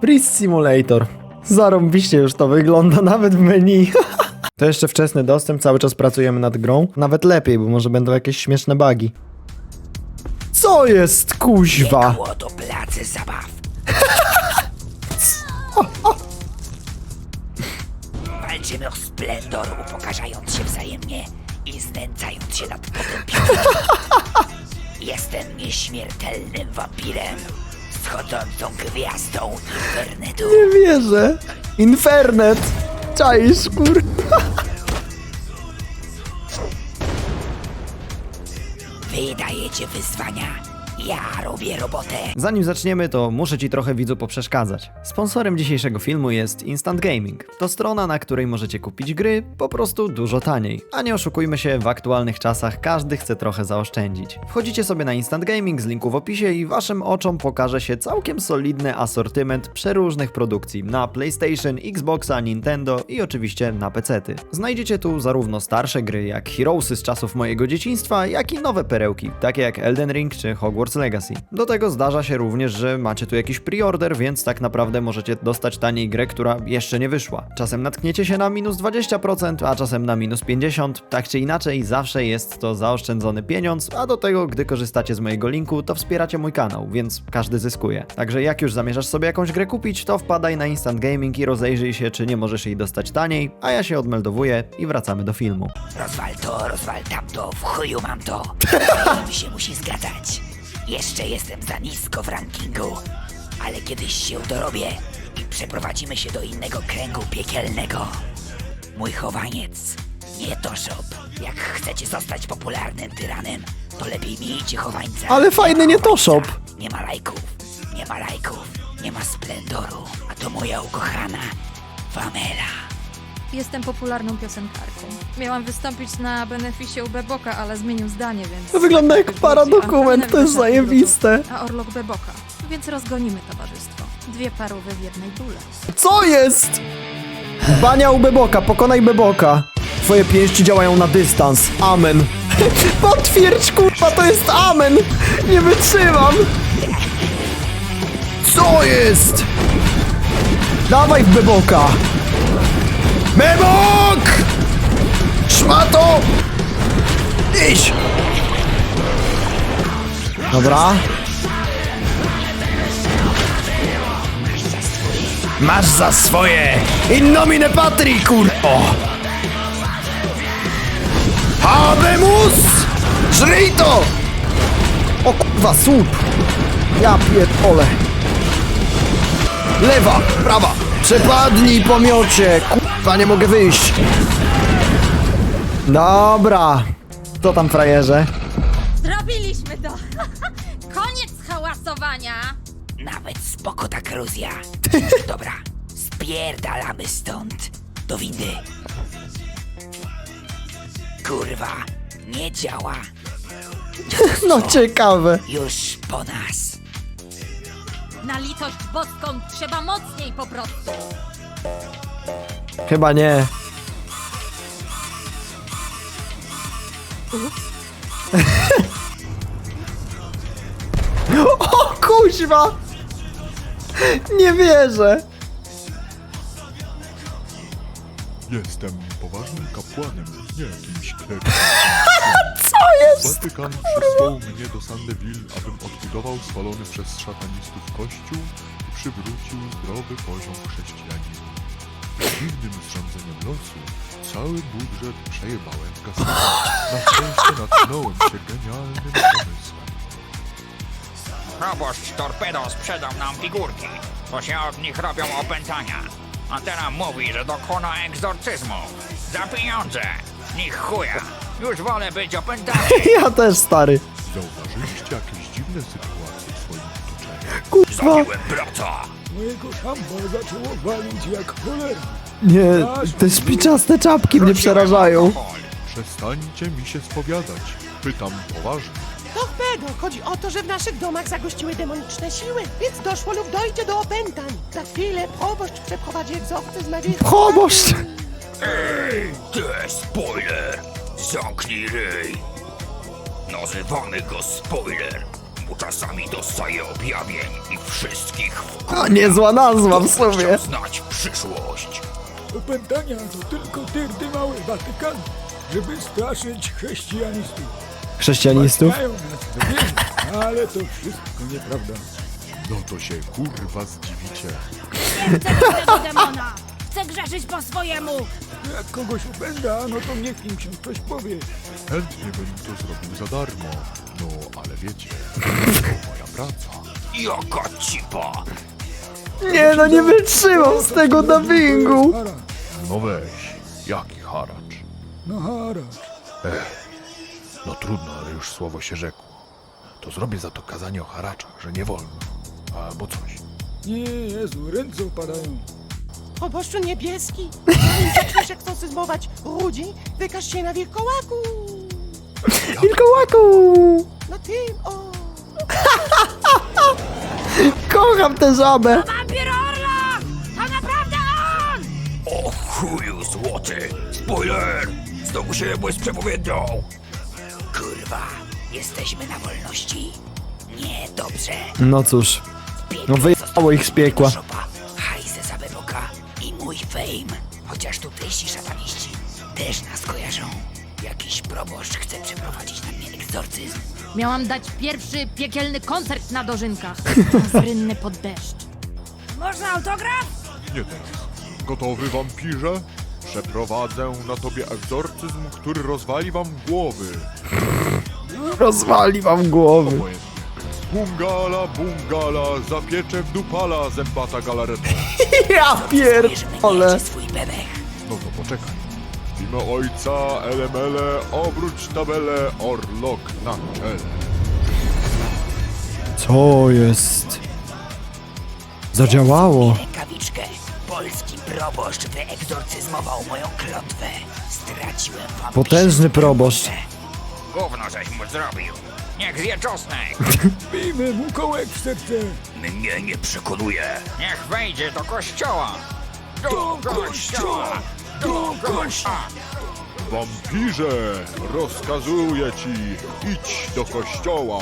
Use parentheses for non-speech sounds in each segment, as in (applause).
Breeze Simulator. Zarąbiście już to wygląda, nawet w menu. (laughs) To jeszcze wczesny dostęp, cały czas pracujemy nad grą. Nawet lepiej, bo może będą jakieś śmieszne bugi. Co jest, kuźwa? Było to place zabaw. (laughs) Walczymy o splendor, upokarzając się wzajemnie i znęcając się nad potępionym. (laughs) Jestem nieśmiertelnym wampirem, schodzącą gwiazdą internetu. Nie wierzę. Infernet. Czaisz, kur... Wy dajecie wyzwania, ja robię robotę. Zanim zaczniemy, to muszę Ci trochę widzu poprzeszkadzać. Sponsorem dzisiejszego filmu jest Instant Gaming. To strona, na której możecie kupić gry po prostu dużo taniej. A nie oszukujmy się, w aktualnych czasach każdy chce trochę zaoszczędzić. Wchodzicie sobie na Instant Gaming z linku w opisie i Waszym oczom pokaże się całkiem solidny asortyment przeróżnych produkcji na PlayStation, Xboxa, Nintendo i oczywiście na PC-ty. Znajdziecie tu zarówno starsze gry jak Heroesy z czasów mojego dzieciństwa, jak i nowe perełki, takie jak Elden Ring czy Hogwarts Legacy. Do tego zdarza się również, że macie tu jakiś preorder, więc tak naprawdę możecie dostać taniej grę, która jeszcze nie wyszła. Czasem natkniecie się na minus 20%, a czasem na minus 50%. Tak czy inaczej, zawsze jest to zaoszczędzony pieniądz, a do tego, gdy korzystacie z mojego linku, to wspieracie mój kanał, więc każdy zyskuje. Także jak już zamierzasz sobie jakąś grę kupić, to wpadaj na Instant Gaming i rozejrzyj się, czy nie możesz jej dostać taniej, a ja się odmeldowuję i wracamy do filmu. Rozwal to, rozwal tamto, w chuju mam to. (laughs) To mi się musi zgadzać. Jeszcze jestem za nisko w rankingu, ale kiedyś się dorobię i przeprowadzimy się do innego kręgu piekielnego. Mój chowaniec, nie to shop. Jak chcecie zostać popularnym tyranem, to lepiej miejcie chowańca. Ale fajny nie to shop. Nie ma lajków, nie ma lajków, nie ma splendoru, a to moja ukochana Pamela. Jestem popularną piosenkarką. Miałam wystąpić na beneficie u Beboka, ale zmienił zdanie, więc... To wygląda jak paradokument, to jest zajebiste. A Orlok Beboka. Więc rozgonimy towarzystwo. Dwie parówy w jednej bóle. Co jest? Bania u Beboka, pokonaj Beboka. Twoje pięści działają na dystans. Amen. (laughs) Potwierdź, kurwa, to jest amen. Nie wytrzymam. Co jest? Dawaj w Beboka. Bebok! Szmato! Idź! Dobra. Masz za swoje! In nomine patri, kurwo! Habemus! Żryj to! O kurwa, słup! Ja pierdolę! Lewa, prawa! Przepadnij, pomiocie! Kurwa, nie mogę wyjść! Dobra! Co tam, frajerze? Zrobiliśmy to! (laughs) Koniec hałasowania! Nawet spoko ta kruzja. (laughs) Dobra, spierdalamy stąd. Do windy. Kurwa, nie działa. (laughs) No ciekawe. Już po nas. Na litość boską trzeba mocniej po prostu! Chyba nie. (laughs) O kuźwa! Nie wierzę! Jestem poważnym kapłanem, nie jakimś. (laughs) Co jest? Watykan przysłał mnie do Sandeville, abym odbudował spalony przez szatanistów kościół i przywrócił zdrowy poziom chrześcijanizmu. Dziwnym zrządzeniem losu cały budżet przejebałem w kasę. Na szczęście natknąłem się genialnym pomysłem. Proboszcz Torpedo sprzedał nam figurki, bo się od nich robią opętania. A teraz mówi, że dokona egzorcyzmu. Za pieniądze. Nich chuja. Już wolę być opętany. (laughs) Ja też, stary. Zauważyliście jakieś dziwne sytuacje w swoim otoczeniu? Kurwa. Zabiłem brata. Mojego szambo zaczęło walić jak cholera. Nie, te spiczaste czapki mnie przerażają. Przestańcie mi się spowiadać. Pytam poważnie. Torpedo! Chodzi o to, że w naszych domach zagościły demoniczne siły, więc doszło lub dojdzie do opętań. Za chwilę proboszcz przeprowadzi egzorcyzm na wielką Proboszcz! Ej, ty spoiler. Zamknij ryj. Nazywamy go spoiler, mu czasami dostaje objawień i wszystkich A niezła nazwa w sumie. znać przyszłość. Opętania to tylko tyrdy mały Watykan, żeby straszyć chrześcijanistów. Chrześcijanistów? Mają nas ale to wszystko nieprawda. No to się kurwa zdziwicie. tego demona! Chcę grzeszyć po swojemu! Jak kogoś opęda, no to niech im się ktoś powie. Chętnie bym to zrobił za darmo. No, ale wiecie, to moja praca. Jaka cipa! Nie no, nie wytrzymam z tego dubbingu. No weź, jaki haracz? No haracz. No trudno, ale już słowo się rzekło. To zrobię za to kazanie o haraczach, że nie wolno. Albo coś. Nie, Jezu, ręce opadają. Proboszczu niebieski, (laughs) zanim zaczniesz eksorcyzmować ludzi, wykaż się na wilkołaku. Wilkołaku! Na tym, o. (laughs) Kocham tę żabę! Wampir Orla! To naprawdę on! O chuju złoty! Spoiler! Znowu się byłeś przepowiednią! Kurwa, jesteśmy na wolności. Nie, dobrze. No cóż, no wyjechało ich z piekła. Szopa, Miałam dać pierwszy piekielny koncert na dożynkach. Zrynny pod deszcz. Można autograf? Nie teraz. Gotowy, wampirze? Przeprowadzę na tobie egzorcyzm, który rozwali wam głowy. Rozwali wam głowy. Obojętnie. Bungala, bungala, zapiecze w dupala, zębata galareto. (laughs) Ja pierdolę. swój bebech. No to poczekaj. W imię ojca, elemele, obróć tabelę, orlok na czele. Co jest? Zadziałało. Rękawiczkę. Polski proboszcz wyegzorcyzmował moją klątwę. Straciłem wam Potężny proboszcz. Gówno żeś mu zrobił! Niech zje czosnek! (laughs) Bijmy mu kołek w serce. Mnie nie przekonuje! Niech wejdzie do kościoła! Do, Do kościoła! Kościoła! Wampirze, rozkazuję ci, idź do kościoła.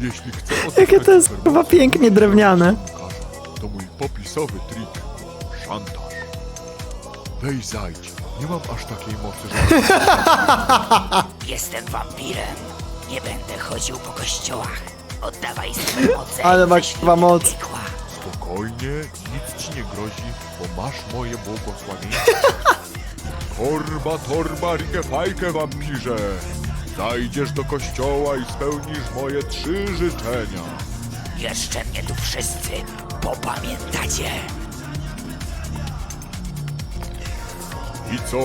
Jeśli chcę Jakie to jest chyba pięknie drewniane. To mój popisowy trik. Szantaż. Weź zajdź. Nie mam aż takiej mocy, że... (laughs) Jestem wampirem. Nie będę chodził po kościołach. Oddawaj swoje (laughs) moce. Ale ma ze kurwa świętego moc. Spokojnie, nic ci nie grozi, bo masz moje błogosławieństwo. (laughs) Torba, torba, rike fajkę, wampirze. Zajdziesz do kościoła i spełnisz moje trzy życzenia. Jeszcze mnie tu wszyscy popamiętacie. I co,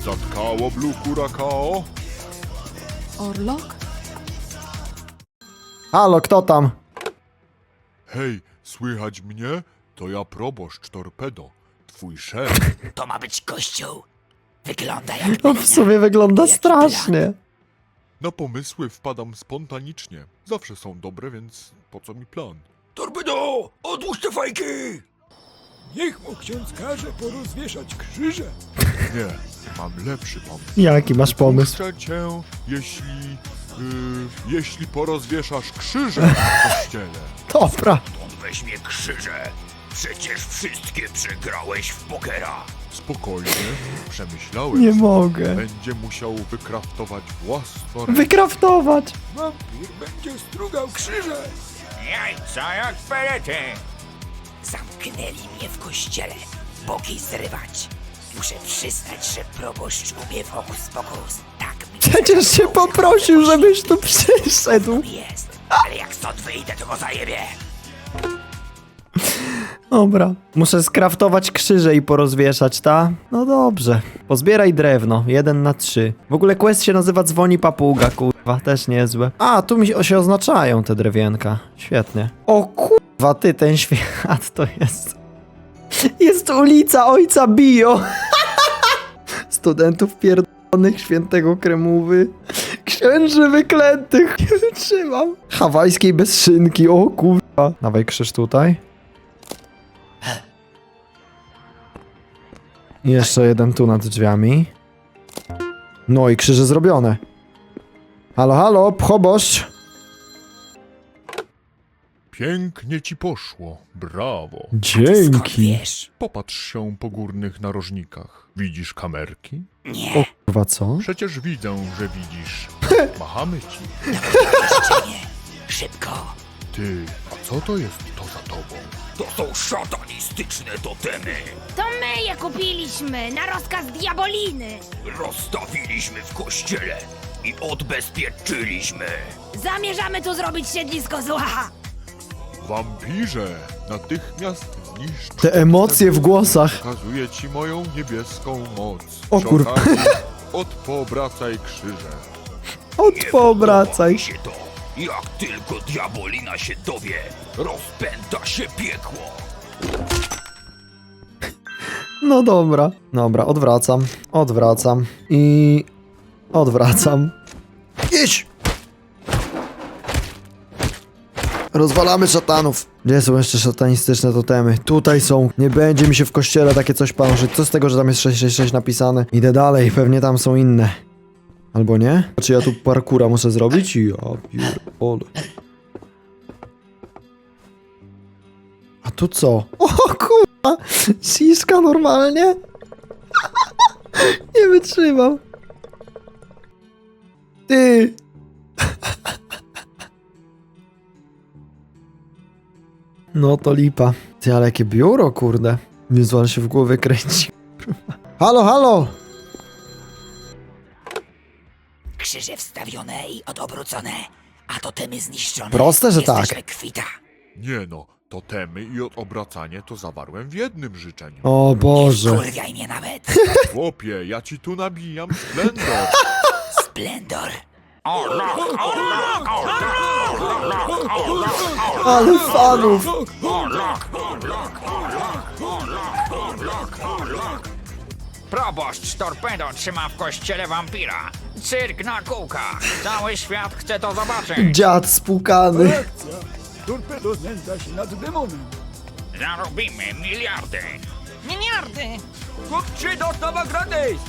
zatkało Bluku Rakao? Orlok? Halo, kto tam? Hej, słychać mnie? To ja proboszcz Torpedo, twój szef. To ma być kościół. Wygląda jak No w sumie wygląda Jaki strasznie. Na pomysły wpadam spontanicznie. Zawsze są dobre, więc po co mi plan? Torpedo! Odłóż te fajki! Niech mu ksiądz każe porozwieszać krzyże. Nie, mam lepszy pomysł. Jaki masz pomysł? Puszczę cię, jeśli... Yy, jeśli porozwieszasz krzyże w (laughs) kościele. Dobra. On weźmie krzyże! Przecież wszystkie przegrałeś w pokera! Spokojnie, przemyślałem. Nie mogę. Będzie musiał wykraftować własną Wykraftować. Wampir będzie strugał krzyże. Jajca jak pelety! Zamknęli mnie w kościele. Boki zrywać. Muszę przyznać, że proboszcz umie fokus pokus. Tak mi Przecież się poprosił, żebyś tu przyszedł. jest. Ale jak stąd wyjdę, to go zajebie. Dobra. Muszę skraftować krzyże i porozwieszać, ta? No dobrze. Pozbieraj drewno. Jeden na trzy. W ogóle quest się nazywa Dzwoni Papuga, kurwa. Też niezłe. A, tu mi się, oznaczają te drewienka. Świetnie. O kurwa, ty, ten świat to jest... Jest ulica Ojca Bio. (laughs) Studentów pierdolonych świętego kremówy. Księży wyklętych. (laughs) Nie wytrzymam. Hawajskiej bez szynki, o kurwa. Dawaj krzyż tutaj. I Jeszcze jeden tu nad drzwiami. No i krzyże zrobione. Halo, halo, proboszcz. Pięknie ci poszło. Brawo. Skąd Dzięki. wiesz? Popatrz się po górnych narożnikach. Widzisz kamerki? Nie, Kurwa, co? Przecież widzę, że widzisz. (laughs) Machamy ci. jeszcze nie. Szybko. Ty, a co to jest to za tobą? To są szatanistyczne totemy. To my je kupiliśmy na rozkaz diaboliny. Rozstawiliśmy w kościele i odbezpieczyliśmy. Zamierzamy tu zrobić siedlisko zła. Wampirze, natychmiast zniszcz. Te emocje w głosach. Pokazuję ci moją niebieską moc. O Przy kurwa. okazji, Odpoobracaj krzyże. Odpoobracaj. Mi się to. Jak tylko diabolina się dowie, rozpęta się piekło. No dobra. Dobra, odwracam. Odwracam. I... Odwracam. Idź! Rozwalamy szatanów. Gdzie są jeszcze szatanistyczne totemy? Tutaj są. Nie będzie mi się w kościele takie coś panoszyć. Co z tego, że tam jest 666 napisane? Idę dalej, pewnie tam są inne. Albo nie? Czy ja tu parkura muszę zrobić? Ja pierdolę. A tu co? O kurwa! Siszka normalnie? (laughs) Nie wytrzymam. Ty! (laughs) No to lipa. Ty, ale jakie biuro, kurde. Jezu, ale się w głowie kręci. Halo, halo! Krzyże wstawione i odobrócone, a totemy zniszczone. Proste, że tak. Jesteśmy kwita. Nie no, totemy i obracanie to zawarłem w jednym życzeniu. O Boże. Kurwiaj mnie nawet. (laughs) Chłopie, ja ci tu nabijam splendor. Splendor. Ale fanów! Proboszcz torpedo trzyma w kościele wampira. Cyrk na kółkach. Cały świat chce to zobaczyć. Dziad spłukany. Akcja. Torpedo znęca się nad demonem. Zarobimy miliardy. Miliardy! Kupczy dostawa gratis!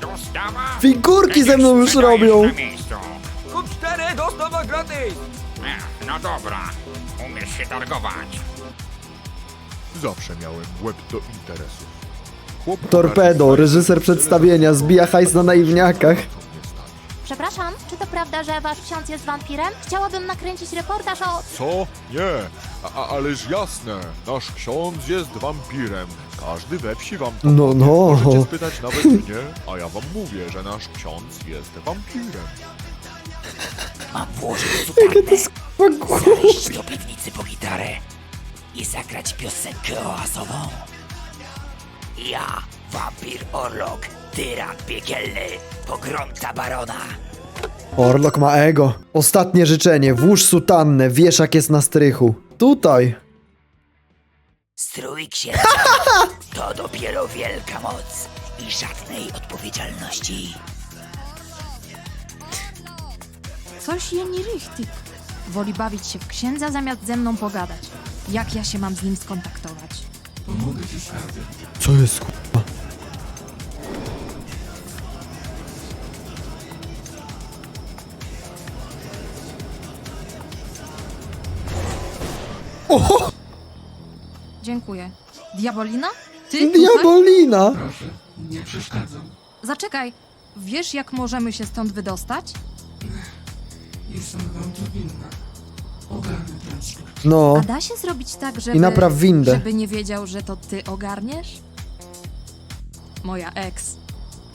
Dostawa? Figurki ze mną już Sprzedajesz robią. na miejscu. Kup cztery, dostawa gratis! Ech, no dobra. Umiesz się targować. Zawsze miałem łeb do interesów. Chłop Torpedo, reżyser przedstawienia, zbija hajs na naiwniakach. Przepraszam, czy to prawda, że wasz ksiądz jest wampirem? Chciałabym nakręcić reportaż o... Co? Nie, a, a, ależ jasne, nasz ksiądz jest wampirem. Każdy we wsi wam to No, powie. no. Możecie spytać nawet mnie, a ja wam mówię, że nasz ksiądz jest wampirem. (laughs) Mam włożyć sutannę, Kurwa, zajść do piwnicy po gitarę i zagrać piosenkę oazową. Ja, wampir Orlok, tyran piekielny, pogromca barona. Orlok ma ego. Ostatnie życzenie. Włóż sutannę, wieszak jest na strychu. Tutaj. Strój księdza (laughs) to dopiero wielka moc i żadnej odpowiedzialności. Coś je nie richtig. Woli bawić się w księdza zamiast ze mną pogadać. Jak ja się mam z nim skontaktować? Co jest kurwa? Dziękuję. Diabolina? Ty tutaj? Diabolina! Zaczekaj. Wiesz, jak możemy się stąd wydostać? No. A da się zrobić tak, żeby... I napraw windę. Żeby nie wiedział, że to ty ogarniesz? Moja ex.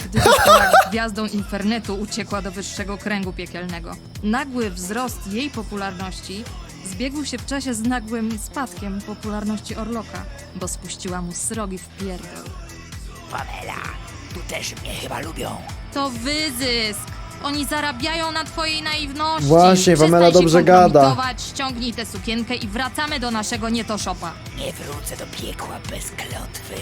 Gdy (laughs) została gwiazdą internetu, uciekła do wyższego kręgu piekielnego. Nagły wzrost jej popularności zbiegł się w czasie z nagłym spadkiem popularności Orloka, bo spuściła mu srogi w pierdol. Pamela, tu też mnie chyba lubią. To wyzysk! Oni zarabiają na twojej naiwności. Właśnie, Przestań Pamela się dobrze gada. kompromitować, Ściągnij tę sukienkę i wracamy do naszego nietoszopa. Nie wrócę do piekła bez klątwy.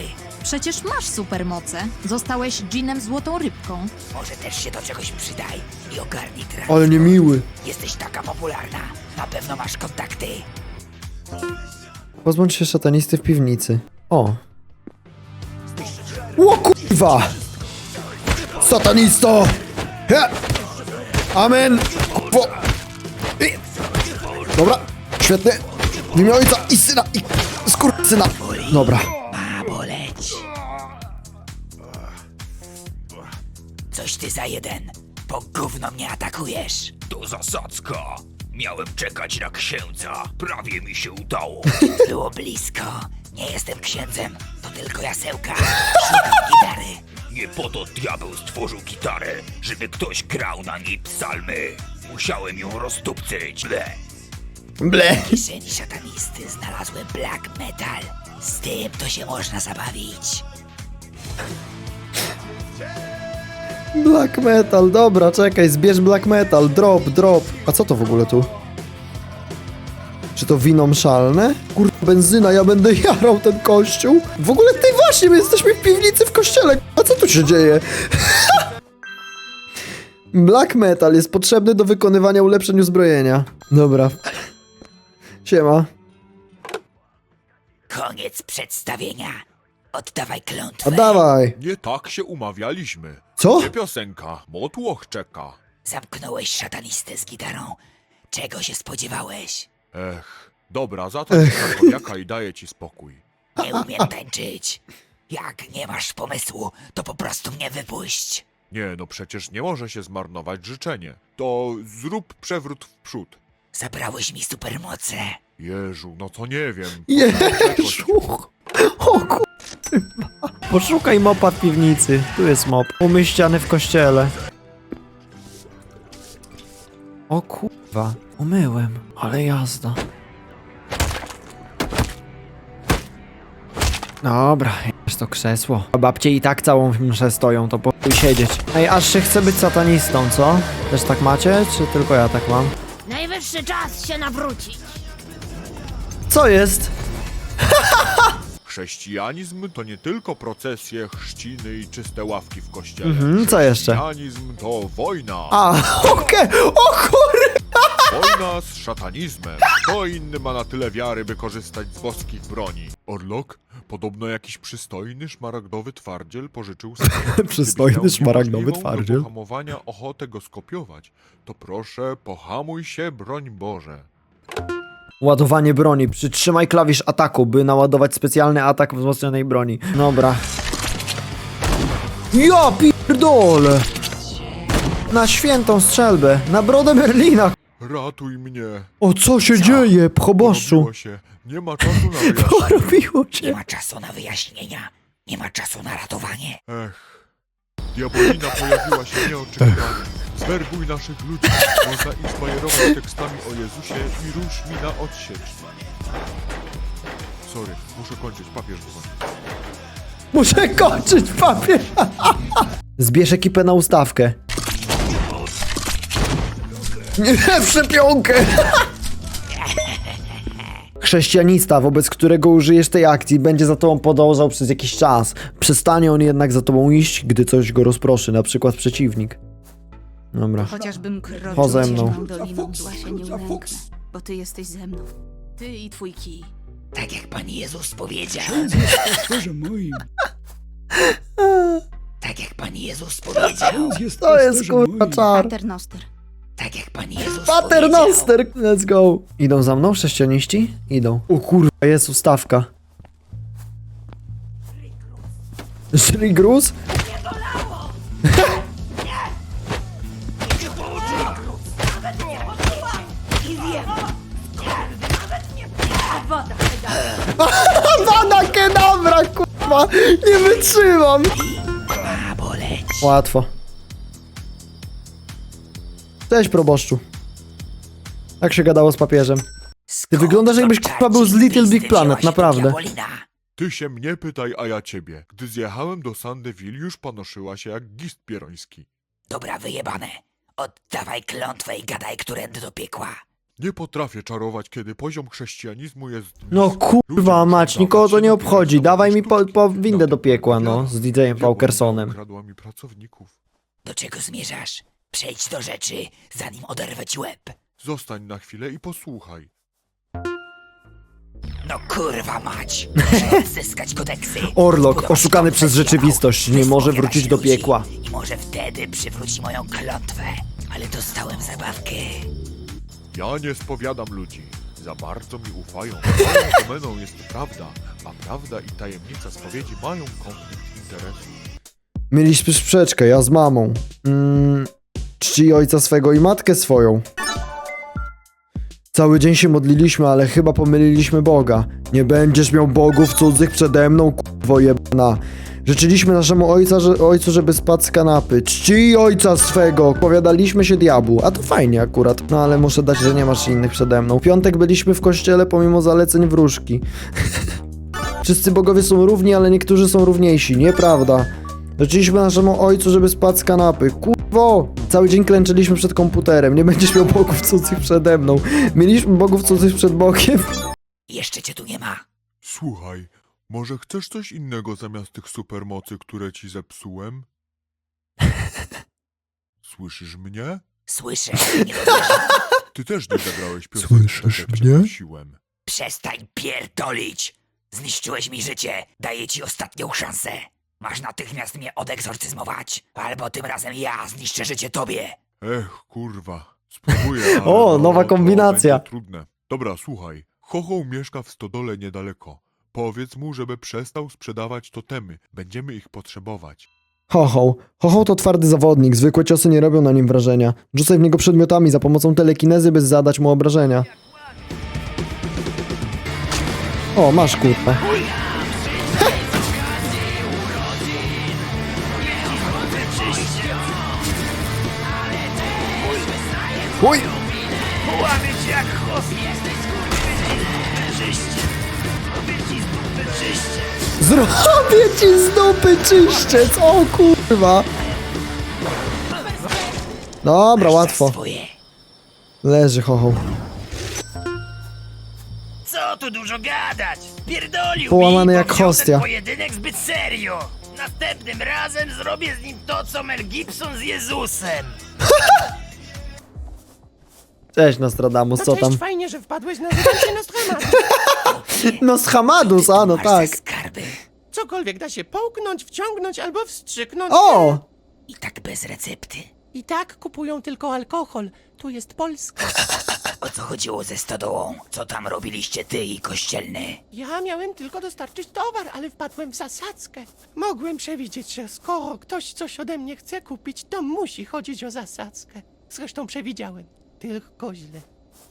Przecież masz supermoce. Zostałeś dżinem złotą rybką. Może też się do czegoś przydaj i ogarnij traf. Ale niemiły. Jesteś taka popularna. Na pewno masz kontakty. Pozbądź się szatanisty w piwnicy. O. Ło kurwa! Satanisto! He! Amen! łatwo! I... Dobra, świetnie. W imię ojca i syna i skurczyna. Dobra. Ma boleć. Coś ty za jeden. Po gówno mnie atakujesz. To zasadzka. Miałem czekać na księdza. Prawie mi się udało. (laughs) Było blisko. Nie jestem księdzem, to tylko jasełka. Szukam gitary. Nie po to diabeł stworzył gitarę, żeby ktoś grał na niej psalmy. Musiałem ją rozdupcyć. Ble. Ble. W kieszeni szatanisty znalazłem black metal. Z tym to się można zabawić. Black metal, dobra, czekaj, zbierz black metal, drop, drop. A co to w ogóle tu? Czy to wino mszalne? Kurwa, benzyna, ja będę (laughs) jarał ten kościół. W ogóle ty właśnie, my jesteśmy w piwnicy w kościele. A co tu się dzieje? (laughs) Black metal jest potrzebny do wykonywania ulepszeń uzbrojenia. Dobra. Siema. Koniec przedstawienia. Oddawaj A klątwę. dawaj. Nie tak się umawialiśmy. Co? Nie piosenka, motłoch czeka. Zamknąłeś szatanistę z gitarą. Czego się spodziewałeś? Ech, dobra, za to krakowiaka i daję ci spokój. Nie umiem tańczyć. Jak nie masz pomysłu, to po prostu mnie wypuść. Nie, no przecież nie może się zmarnować życzenie. To zrób przewrót w przód. Zabrałeś mi supermoce. Jeżu, no to nie wiem. Jeżu. O kurwa. (laughs) Poszukaj mopa w piwnicy. Tu jest mop. Umyj ściany w kościele. O kurwa. Umyłem. Ale jazda. Dobra, jest to krzesło. A babcie i tak całą mszę stoją, to pój siedzieć. Ej, aż się chce być satanistą, co? Też tak macie, czy tylko ja tak mam? Najwyższy czas się nawrócić. Co jest? (laughs) Chrześcijanizm to nie tylko procesje, chrzciny i czyste ławki w kościele. Mhm, co jeszcze? Chrześcijanizm to wojna. A, (laughs) okej, o kurwa. (laughs) Wojna z szatanizmem. Kto inny ma na tyle wiary, by korzystać z boskich broni? Orlok? Podobno jakiś przystojny, szmaragdowy twardziel pożyczył sobie. (laughs) Przystojny, miał szmaragdowy niemożliwą twardziel. Do pohamowania ochotę go skopiować, to proszę, pohamuj się, broń Boże. Ładowanie broni. Przytrzymaj klawisz ataku, by naładować specjalny atak wzmocnionej broni. Dobra. Ja pierdolę! Na świętą strzelbę, na brodę Merlina. Ratuj mnie. O co się dzieje, pchoboszczu? Porobiło się. Nie ma czasu na (laughs) wyjaśnienie. Porobiło Nie ma czasu na wyjaśnienia. Nie ma czasu na ratowanie. Ech. Diabolina pojawiła się nieoczekiwanie. Zwerbuj naszych ludzi. Można inspirować tekstami o Jezusie i rusz mi na odsiecz. Sorry, muszę kończyć, papież. Muszę kończyć papier. (laughs) Zbierz ekipę na ustawkę. Nie, w szczepionkę. (laughs) Chrześcijanista, wobec którego użyjesz tej akcji, będzie za tobą podążał przez jakiś czas. Przestanie on jednak za tobą iść, gdy coś go rozproszy, na przykład przeciwnik. Dobra. Chociażbym kroczył Cho ze mną. ciemną doliną, zła się nie ulęknę, bo ty jesteś ze mną. Ty i twój kij. Tak jak Pan Jezus powiedział. Boże moim, Tak jak Pan Jezus powiedział. To jest kurwa czar. Paternoster. Tak jak Pan Jezus Paternoster! Let's go! Idą za mną chrześcijaniści? Idą. O kurwa, jest ustawka. Shri Gruz? (laughs) Wada kedabra, kurwa! Nie wytrzymam! Boleć. Łatwo. Cześć, proboszczu. Jak się gadało z papieżem? Skąd wyglądasz, jakbyś, kurwa, był z Little Big Planet, naprawdę. Ty się mnie pytaj, a ja ciebie. Gdy zjechałem do Sandeville, już panoszyła się jak gist pieroński. Dobra, wyjebane. Oddawaj klątwę i gadaj, którędy do piekła. Nie potrafię czarować, kiedy poziom chrześcijanizmu jest... No kurwa mać, nikogo to nie obchodzi. Dawaj mi po, po windę do piekła, no, z DJ-em Paukersonem. Kradła mi pracowników. Do czego zmierzasz? Przejdź do rzeczy, zanim oderwę ci łeb. Zostań na chwilę i posłuchaj. No kurwa mać. (laughs) Muszę odzyskać kodeksy. Orlok, Zbudować oszukany przez rzeczywistość, nie może wrócić do ludzi piekła. I może wtedy przywróci moją klątwę. ale dostałem zabawkę. Ja nie spowiadam ludzi. Za bardzo mi ufają. Moją (laughs) domeną jest prawda, a prawda i tajemnica spowiedzi mają konflikt interesów. Mieliśmy sprzeczkę, ja z mamą. Mm, czci ojca swego i matkę swoją. Cały dzień się modliliśmy, ale chyba pomyliliśmy Boga. Nie będziesz miał bogów cudzych przede mną, kurwo jebana. Życzyliśmy naszemu ojca, że, ojcu, żeby spadł z kanapy. Czci ojca swego! Powiadaliśmy się diabłu. A to fajnie akurat. No ale muszę dać, że nie masz innych przede mną. W piątek byliśmy w kościele pomimo zaleceń wróżki. (laughs) Wszyscy bogowie są równi, ale niektórzy są równiejsi. Nieprawda. Życzyliśmy naszemu ojcu, żeby spadł z kanapy. Kurwo! Cały dzień klęczyliśmy przed komputerem. Nie będziesz miał bogów cudzych przede mną. Mieliśmy bogów cudzych przed Bogiem. Jeszcze cię tu nie ma. Słuchaj, może chcesz coś innego zamiast tych supermocy, które ci zepsułem? (laughs) Słyszysz mnie? Słyszę, nie. Ty też nie zagrałeś piosenki, Słyszysz tak jak cię mnie? prosiłem. Przestań pierdolić! Zniszczyłeś mi życie, daję ci ostatnią szansę. Masz natychmiast mnie odegzorcyzmować, albo tym razem ja zniszczę życie tobie. Ech, kurwa. Spróbuję, (laughs) ale O, no, nowa to kombinacja. będzie trudne. Dobra, słuchaj. Chochoł mieszka w stodole niedaleko. Powiedz mu, żeby przestał sprzedawać totemy. Będziemy ich potrzebować. Hoho. Hoho to twardy zawodnik. Zwykłe ciosy nie robią na nim wrażenia. Rzucaj w niego przedmiotami za pomocą telekinezy, by zadać mu obrażenia. O, masz kurwa. Oj! Zrobię ci z dupy czyszczec, o kurwa. Dobra, łatwo. Swoje. Leży hoho. Co tu dużo gadać? Pierdolił Połamany mi, jak hostia. ten pojedynek zbyt serio. Następnym razem zrobię z nim to, co Mel Gibson z Jezusem. (laughs) Cześć Nostradamus, No co cześć, tam? fajnie, że wpadłeś, nazywam się (laughs) Nostradamus. Nostramadus, a no Masz tak. skarby. Cokolwiek da się połknąć, wciągnąć albo wstrzyknąć. O! I tak bez recepty. I tak kupują tylko alkohol. Tu jest Polska. (laughs) O co chodziło ze stodołą? Co tam robiliście ty i kościelny? Ja miałem tylko dostarczyć towar, ale wpadłem w zasadzkę. Mogłem przewidzieć, że skoro ktoś coś ode mnie chce kupić, to musi chodzić o zasadzkę. Zresztą przewidziałem. Tylko źle.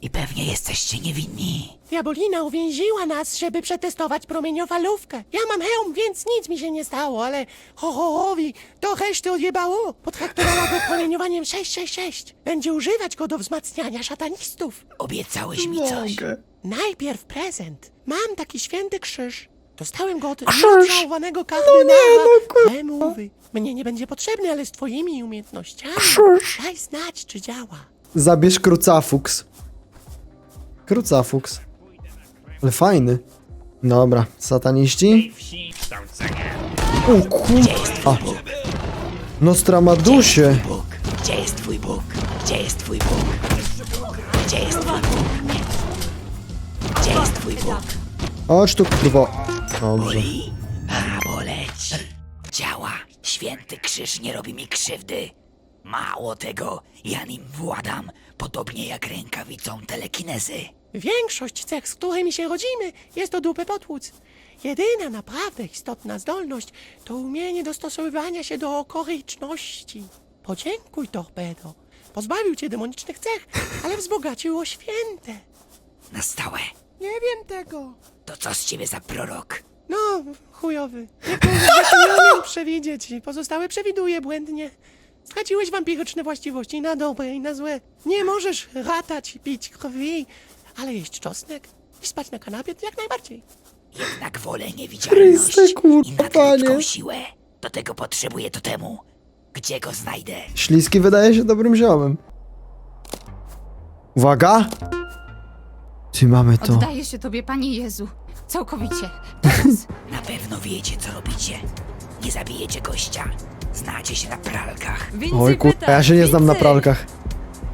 I pewnie jesteście niewinni. Diabolina uwięziła nas, żeby przetestować promieniowalówkę. Ja mam hełm, więc nic mi się nie stało, ale Hohohowi to reszty odjebało. Potraktowała go promieniowaniem 666. Będzie używać go do wzmacniania szatanistów. Obiecałeś mi coś. Najpierw prezent. Mam taki święty krzyż. Dostałem go od nieodżałowanego kardynała. No mówi. Mnie nie będzie potrzebny, ale z twoimi umiejętnościami. Daj znać, czy działa. Zabierz krucafuks. Krucafuks. Ale fajny. Dobra, sataniści. O kurwa. Nostramadusie. Gdzie jest twój Bóg? Gdzie jest twój Bóg? Gdzie jest twój Bóg? Gdzie jest twój Bóg? Chodź tu kurwa. Dobrze. Boli? A, boleć. Działa. Święty krzyż nie robi mi krzywdy. Mało tego, ja nim władam, podobnie jak rękawicą telekinezy. Większość cech, z którymi się rodzimy, jest to dupę potłuc. Jedyna naprawdę istotna zdolność to umienie dostosowywania się do okoliczności. Podziękuj, Torpedo. Pozbawił cię demonicznych cech, ale wzbogacił o święte. Na stałe. Nie wiem tego. To co z ciebie za prorok? No, chujowy. Rzeczy nie umiem przewidzieć pozostałe przewiduję błędnie. Straciłeś wampiryczne właściwości na dobre i na złe. Nie możesz ratać, pić krwi, ale jeść czosnek i spać na kanapie to jak najbardziej. Jednak wolę niewidzialność Chryste, kurwa, i nadludzką panie. siłę. Do tego potrzebuję totemu. Gdzie go znajdę? Śliski wydaje się dobrym ziomem. Uwaga! Czy mamy to? Oddaję się tobie, Panie Jezu. Całkowicie. Teraz. Na pewno wiecie, co robicie. Nie zabijecie gościa. Znacie się na pralkach. Oj kurwa, ja się nie znam na pralkach.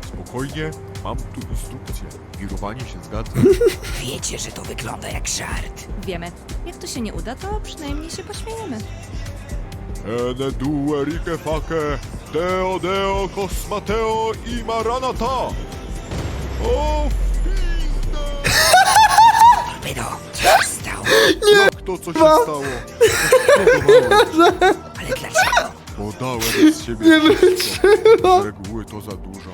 Spokojnie, mam tu instrukcję. Wirowanie się zgadza. (laughs) Wiecie, że to wygląda jak żart. Wiemy. Jak to się nie uda, to przynajmniej się pośmiejemy. Ene due rike fake, Deo, deo, kosmateo i maranata! O, (laughs) pizdę! Torpedo, co się stało? Jak to, co się stało? Eksplodowałem, Ale dlaczego? bo dałem z siebie wszystko. Z reguły to za dużo,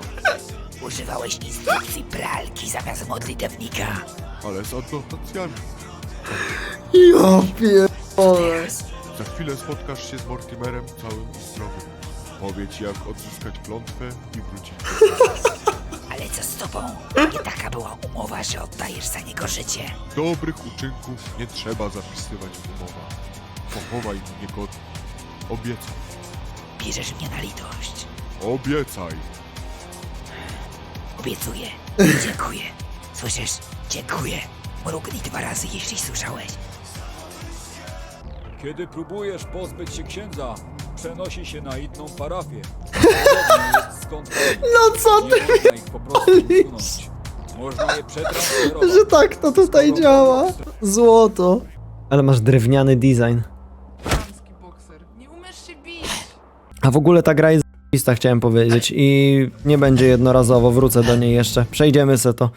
Używałeś instrukcji pralki zamiast modlitewnika. ale z adnotacjami. Ja pierdolę. Za chwilę spotkasz się z Mortimerem całym i zdrowym. Powie ci, jak odzyskać klątwę i wrócić Ale co z tobą? Nie taka była umowa, że oddajesz za niego życie. Dobrych uczynków nie trzeba zapisywać w umowach. Pochowaj mnie godnie. Obiecaj. Bierzesz mnie na litość. Obiecaj. Obiecuję. (laughs) Dziękuję. Słyszysz? Dziękuję. Mrugnij dwa razy, jeśli słyszałeś. Kiedy próbujesz pozbyć się księdza, przenosi się na inną parafię. Podobnie (laughs) jest (laughs) No co ty? Nie można je przetransferować. Że tak to tutaj działa. Złoto. Ale masz drewniany design. Damski bokser. Nie umiesz się bić. A w ogóle ta gra jest zajebista, chciałem powiedzieć i nie będzie jednorazowo, wrócę do niej jeszcze. Przejdziemy se to.